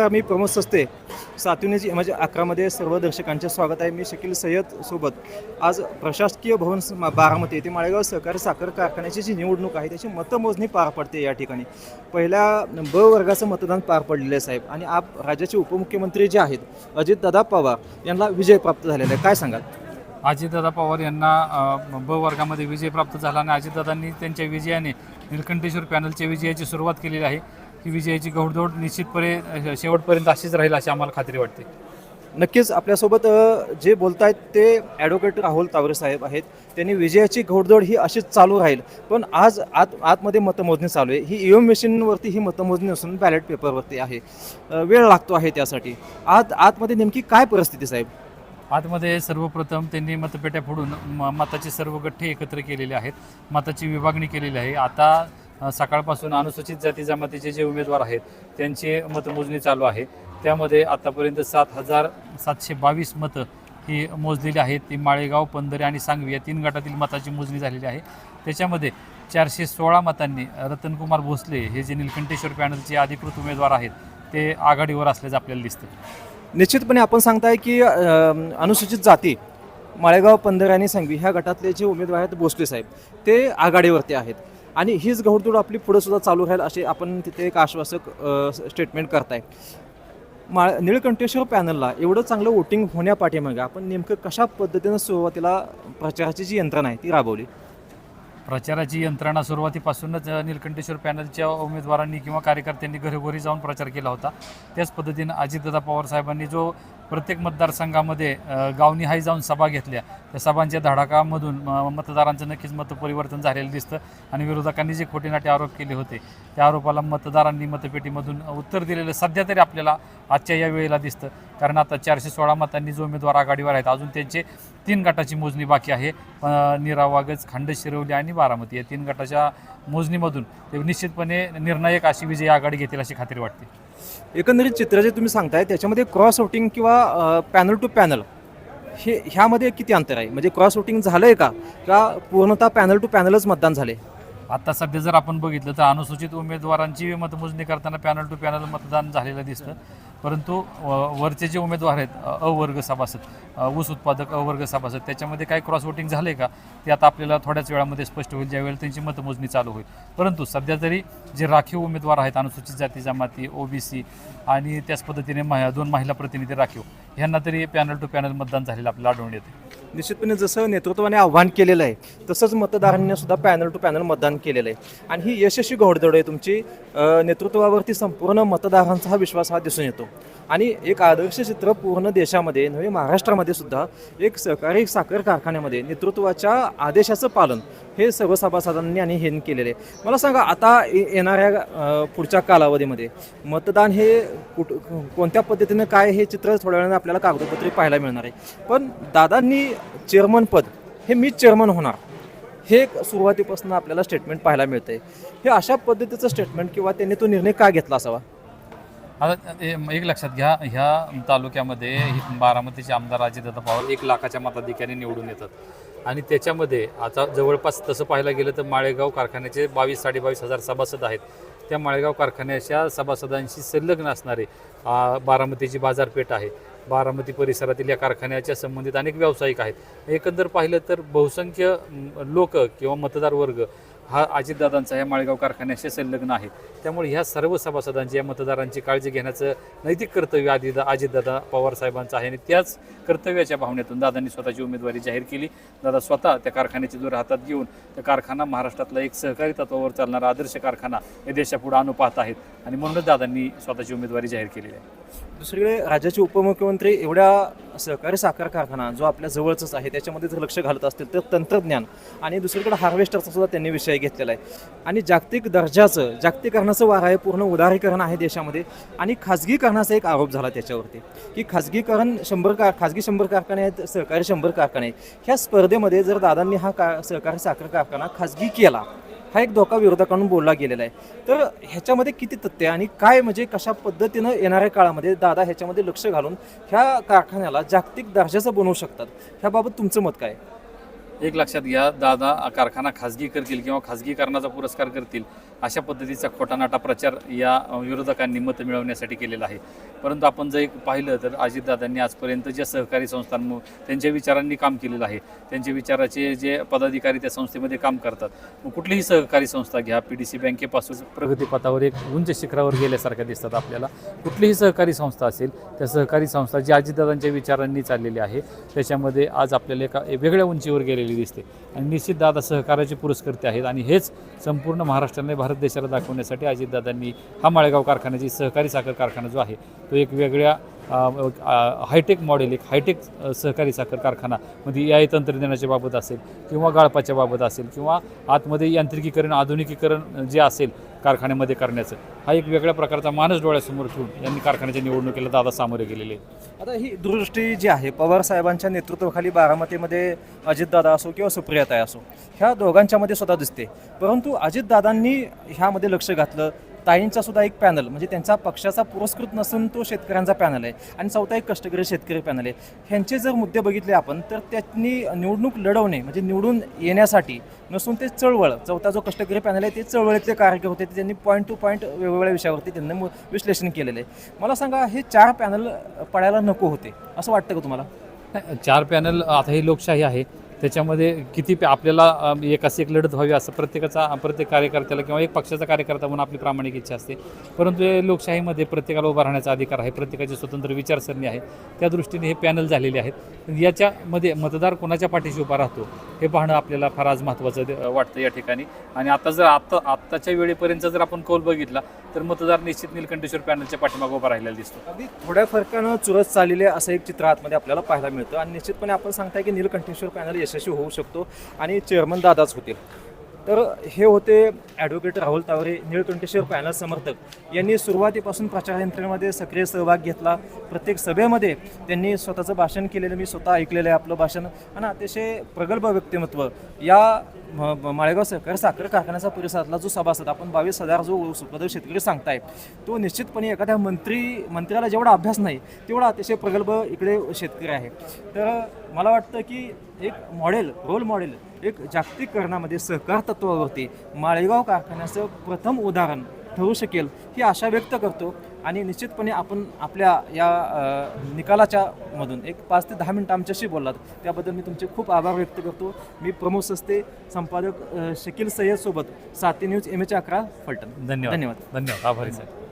मी प्रमोद सस्ते जी म्हणजे अकरामध्ये सर्व दर्शकांचे स्वागत आहे. मी शकील सय्यद सोबत आज प्रशासकीय भवन बारामती येथे माळेगाव सहकारी साखर कारखान्याची जी निवडणूक आहे त्याची मतमोजणी पार पडते या ठिकाणी. पहिल्या ब वर्गाचं मतदान पार पडलेलं आहे साहेब. आणि आप राज्याचे उपमुख्यमंत्री जे आहेत अजितदादा पवार यांना विजय प्राप्त झालेला आहे. काय सांगाल? अजितदादा पवार यांना ब वर्गामध्ये विजय प्राप्त झाला आणि अजितदादांनी त्यांच्या विजयाने निलकंठेश्वर पॅनलच्या विजयाची सुरुवात केलेली आहे. ही विजयाची घौडदौड निश्चितपणे शेवटपर्यंत अशीच राहील अशी आम्हाला खात्री वाटते. नक्कीच आपल्यासोबत जे बोलत आहेत ते ॲडव्होकेट राहुल तावरे साहेब आहेत. त्यांनी विजयाची घोडदौड ही अशीच चालू राहील. पण आज आत आतमध्ये मतमोजणी चालू आहे. ही ई एम मशीनवरती ही मतमोजणी असून बॅलेट पेपरवरती आहे. वेळ लागतो आहे त्यासाठी. आत आतमध्ये नेमकी काय परिस्थिती साहेब? आतमध्ये सर्वप्रथम त्यांनी मतपेट्या फोडून म मताचे सर्व गठ्ठे एकत्र केलेले आहेत. मताची विभागणी केलेली आहे. आता सकाळपासून अनुसूचित जाती जमातीचे जे उमेदवार आहेत त्यांची मतमोजणी चालू आहे. त्यामध्ये आतापर्यंत सात हजार सातशे बावीस मतं ही मोजलेली आहेत. ती माळेगाव पंधरे आणि सांगवी या तीन गटातील मताची मोजणी झालेली आहे. त्याच्यामध्ये चारशे सोळा मतांनी रतनकुमार भोसले हे जे निलकंठेश्वर पॅनलचे अधिकृत उमेदवार आहेत ते आघाडीवर असल्याचं आपल्याला दिसतं निश्चितपणे आपण सांगताय की अनुसूचित जाती माळेगाव पंधरा आणि सांगवी ह्या गटातले जे उमेदवार आहेत भोसले साहेब ते आघाडीवरती आहेत. आणि हीच घोडदौड आपली पुढे सुद्धा चालू राहील असे आपण तिथे एक आश्वासक स्टेटमेंट करताय. मा निळकंठेश्वर पॅनलला एवढं चांगलं वोटिंग होण्यापाठीमागे आपण नेमकं कशा पद्धतीनं सुरुवातीला प्रचाराची जी यंत्रणा आहे ती राबवली? प्रचाराची यंत्रणा सुरुवातीपासूनच निलकंठेश्वर पॅनलच्या उमेदवारांनी किंवा कार्यकर्त्यांनी घरोघरी जाऊन प्रचार केला होता. त्याच पद्धतीनं अजितदादा पवार साहेबांनी जो प्रत्येक मतदारसंघामध्ये अ, गावनिहाय जाऊन सभा घेतल्या. त्या सभांच्या धडाकामधून मतदारांचं नक्कीच मतपरिवर्तन झालेलं दिसतं आणि विरोधकांनी जे खोटेनाटे आरोप केले होते त्या आरोपाला मतदारांनी मतपेटीमधून उत्तर दिलेलं सध्या तरी आपल्याला आजच्या या वेळेला दिसतं. कारण आता चारशे सोळा मतांनी जो उमेदवार आघाडीवर आहेत अजून त्यांचे तीन गटाची मोजणी बाकी आहे. अ, नीरा वागज खांड शिरवली आणि बारामती या तीन गटाच्या मोजणीमधून ते निश्चितपणे निर्णायक अशी विजय आघाडी घेतील अशी खात्री वाटते. एकंदरीत चित्र जे तुम्ही सांगताय त्याच्यामध्ये क्रॉस वोटिंग किंवा पॅनल टू पॅनल हे ह्यामध्ये किती अंतर आहे? म्हणजे क्रॉस वोटिंग झालं आहे का? का पूर्णतः पॅनल टू पॅनलच मतदान झाले आता सध्या जर आपण बघितलं तर अनुसूचित उमेदवारांची मतमोजणी करताना पॅनल टू पॅनल मतदान झालेलं दिसतं. परंतु वरचे जे उमेदवार आहेत अ, वर्ग सभासद ऊस उत्पादक अवर्ग सभासद त्याच्यामध्ये काय क्रॉस वोटिंग झाले का? ते आता आपल्याला थोड्याच वेळामध्ये स्पष्ट होईल ज्यावेळेला त्यांची मतमोजणी चालू होईल. परंतु सध्या तरी जे राखीव उमेदवार आहेत अनुसूचित जाती जमाती ओबीसी आणि त्याच पद्धतीने मह दोन महिला प्रतिनिधी राखीव ह्यांना तरी पॅनल टू पॅनल मतदान झालेलं आपल्याला आढळून येते निश्चितपणे जसं नेतृत्वाने आव्हान केलेलं आहे तसंच मतदारांनी सुद्धा पॅनल टू पॅनल मतदान केलेलं आहे. आणि ही यशस्वी घोडदौड आहे तुमची. नेतृत्वावरती संपूर्ण मतदारांचा हा विश्वास हा दिसून येतो. आणि एक आदर्श चित्र पूर्ण देशामध्ये नव्हे महाराष्ट्रामध्ये सुद्धा एक सहकारी साखर कारखान्यामध्ये नेतृत्वाच्या आदेशाचं पालन हे सर्व सभासदांनी आणि हेन केलेले. आहे मला सांगा आता येणाऱ्या पुढच्या कालावधीमध्ये मतदान हे कुठ कोणत्या पद्धतीनं काय हे चित्र थोड्या वेळाने आपल्याला कागदपत्रे पाहायला मिळणार आहे. पण दादांनी चेअरमन पद हे मी चेअरमन होणार हे एक सुरुवातीपासून आपल्याला स्टेटमेंट पाहायला मिळतंय. हे अशा पद्धतीचं स्टेटमेंट किंवा त्यांनी तो निर्णय का घेतला असावा? आता एक लक्षात घ्या ह्या तालुक्यामध्ये हे बारामतीचे आमदार अजितदादा पवार एक लाखाच्या मताधिकारी निवडून येतात. आणि त्याच्यामध्ये आता जवळपास तसं पाहायला गेलं तर माळेगाव कारखान्याचे बावीस साडेबावीस हजार सभासद आहेत. त्या माळेगाव कारखान्याच्या सभासदांशी संलग्न असणारे बारामतीची बाजारपेठ आहे. बारामती परिसरातील या कारखान्याच्या संबंधित अनेक व्यावसायिक आहेत. एकंदर पाहिलं तर बहुसंख्य लोक किंवा मतदार वर्ग हा अजितदादांचा या माळेगाव कारखान्याशी संलग्न आहे. त्यामुळे ह्या सर्व सभासदांची या मतदारांची काळजी घेण्याचं नैतिक कर्तव्य आदिदा अजितदादा पवार साहेबांचं आहे. आणि त्याच कर्तव्याच्या भावनेतून दादांनी स्वतःची उमेदवारी जाहीर केली. दादा स्वतः त्या कारखान्याची दूर हातात घेऊन त्या कारखाना महाराष्ट्रातला एक सहकारी तत्वावर चालणारा आदर्श कारखाना या देशापुढे आणू पाहत आहेत. आणि म्हणूनच दादांनी स्वतःची उमेदवारी जाहीर केलेली आहे. दुसरीकडे राज्याचे उपमुख्यमंत्री एवढ्या सहकारी साखर कारखाना जो आपल्या जवळचाच आहे त्याच्यामध्ये जर लक्ष घालत असतील तर तंत्रज्ञान आणि दुसरीकडे हार्वेस्टरचा सुद्धा त्यांनी विषय घेतलेला आहे. आणि जागतिक दर्जाचं जागतिकरणाचं वार आहे पूर्ण उदारीकरण आहे देशामध्ये आणि खाजगीकरणाचा एक आरोप झाला त्याच्यावरती की खाजगीकरण शंभर कार खाजगी शंभर कारखाने आहेत सहकारी शंभर कारखाने आहेत. ह्या स्पर्धेमध्ये जर दादांनी हा का सहकारी साखर कारखाना खाजगी केला हा एक धोका विरोधकांकडून बोलला गेलेला आहे. तर ह्याच्यामध्ये किती तथ्य आहे आणि काय म्हणजे कशा पद्धतीनं येणाऱ्या काळामध्ये दादा ह्याच्यामध्ये लक्ष घालून ह्या कारखान्याला जागतिक दर्जाचं बनवू शकतात? ह्याबाबत तुमचं मत काय? एक लक्षात घ्या दादा कारखाना खाजगी करतील किंवा खाजगीकरणाचा पुरस्कार करतील अशा पद्धतीचा खोटानाटा प्रचार या विरोधकांनी मतं मिळवण्यासाठी केलेला आहे. परंतु आपण जर एक पाहिलं तर अजितदादांनी आजपर्यंत ज्या सहकारी संस्थांमु त्यांच्या विचारांनी काम केलेलं आहे. त्यांच्या विचाराचे जे पदाधिकारी त्या संस्थेमध्ये काम करतात. मग कुठलीही सहकारी संस्था घ्या पी डी सी बँकेपासून प्रगतीपथावर एक उंच शिखरावर गेल्यासारख्या दिसतात आपल्याला. कुठलीही सहकारी संस्था असेल त्या सहकारी संस्था जी अजितदादांच्या विचारांनी चाललेली आहे त्याच्यामध्ये आज आपल्याला एका वेगळ्या उंचीवर गेलेली दिसते. आणि निश्चित दादा सहकार्याचे पुरस्कर्ते आहेत. आणि हेच संपूर्ण महाराष्ट्राने भारत देशाला दाखवण्यासाठी अजितदादांनी हा माळेगाव कारखान्याची सहकारी साखर कारखाना जो आहे तो एक वेगळ्या हायटेक मॉडेल एक हायटेक सहकारी साखर कारखाना म्हणजे ए आय तंत्रज्ञानाच्या बाबत असेल किंवा गाळपाच्या बाबत असेल किंवा आतमध्ये यांत्रिकीकरण आधुनिकीकरण जे असेल कारखान्यामध्ये करण्याचं हा एक वेगळ्या प्रकारचा मानस डोळ्यासमोर ठेवून यांनी कारखान्याच्या निवडणुकीला दादा सामोरे गेलेले आता ही दूरदृष्टी जी आहे पवार साहेबांच्या नेतृत्वाखाली बारामतीमध्ये अजितदादा असो किंवा सुप्रियाताई असो ह्या दोघांच्यामध्ये सुद्धा दिसते. परंतु अजितदादांनी ह्यामध्ये लक्ष घातलं ताईंचा सुद्धा एक पॅनल म्हणजे त्यांचा पक्षाचा पुरस्कृत नसून तो शेतकऱ्यांचा पॅनल आहे. आणि चौथा एक कष्टकरी शेतकरी पॅनल आहे. ह्यांचे जर मुद्दे बघितले आपण तर त्यांनी निवडणूक लढवणे म्हणजे निवडून येण्यासाठी नसून ते चळवळ चौथा जो कष्टकरी पॅनल आहे ते चळवळीतले कार्यक्रम होते ते त्यांनी पॉईंट टू पॉईंट वेगवेगळ्या विषयावरती त्यांनी विश्लेषण केलेलं आहे. मला सांगा हे चार पॅनल पडायला नको होते असं वाटतं का तुम्हाला? चार पॅनल आता ही लोकशाही आहे. त्याच्यामध्ये किती आपल्याला एक एकास एक लढत व्हावी असं प्रत्येकाचा प्रत्येक कार्यकर्त्याला किंवा एक पक्षाचा कार्यकर्ता म्हणून आपली प्रामाणिक इच्छा असते. परंतु हे लोकशाहीमध्ये प्रत्येकाला उभा राहण्याचा अधिकार आहे प्रत्येकाची स्वतंत्र विचारसरणी आहे. त्या दृष्टीने हे पॅनल झालेले आहेत. याच्यामध्ये मतदार कोणाच्या पाठीशी उभा राहतो हे पाहणं आपल्याला फार आज महत्त्वाचं वाटतं या ठिकाणी. आणि आता जर आत्ता आत्ताच्या वेळेपर्यंत जर आपण कौल बघितला तर मतदार निश्चित नीलकंठेश्वर पॅनलच्या पाठीमागे उभा राहिलेला दिसतो. अगदी थोड्या फरकानं चुरस चाललेले असं एक चित्र आतमध्ये आपल्याला पाहायला मिळतं. आणि निश्चितपणे आपण सांगताय की नीलकंठेश्वर पॅनल यशस्वी होऊ शकतो आणि चेअरमन दादाच होतील. तर हे होते ॲडव्होकेट राहुल तावरे निळकंठेश्वर पॅनल समर्थक. यांनी सुरुवातीपासून प्रचार यंत्रणेमध्ये सक्रिय सहभाग घेतला. प्रत्येक सभेमध्ये त्यांनी स्वतःचं भाषण केलेलं मी स्वतः ऐकलेलं आहे आपलं भाषण. आणि अतिशय प्रगल्भ व्यक्तिमत्व. या म- माळेगाव सहकार साखर कारखान्याचा परिसरातला जो सभासद आपण बावीस हजार जो पद शेतकरी सांगताय तो निश्चितपणे एखाद्या मंत्री मंत्र्याला जेवढा अभ्यास नाही तेवढा अतिशय प्रगल्भ इकडे शेतकरी आहे. तर मला वाटतं की एक मॉडेल रोल मॉडेल एक जागतिककरणामध्ये सहकार तत्वावरती माळेगाव कारखान्याचं प्रथम उदाहरण ठरू शकेल ही आशा व्यक्त करतो. आणि निश्चितपणे आपण आपल्या या निकालाच्या मधून एक पाच ते दहा मिनटं आमच्याशी बोललात. त्याबद्दल मी तुमचे खूप आभार व्यक्त करतो. मी प्रमोद सस्ते संपादक शकील सय्यद सोबत साती न्यूज एम एच अकरा फलटण. धन्यवाद. धन्यवाद. धन्यवाद. आभारी साहेब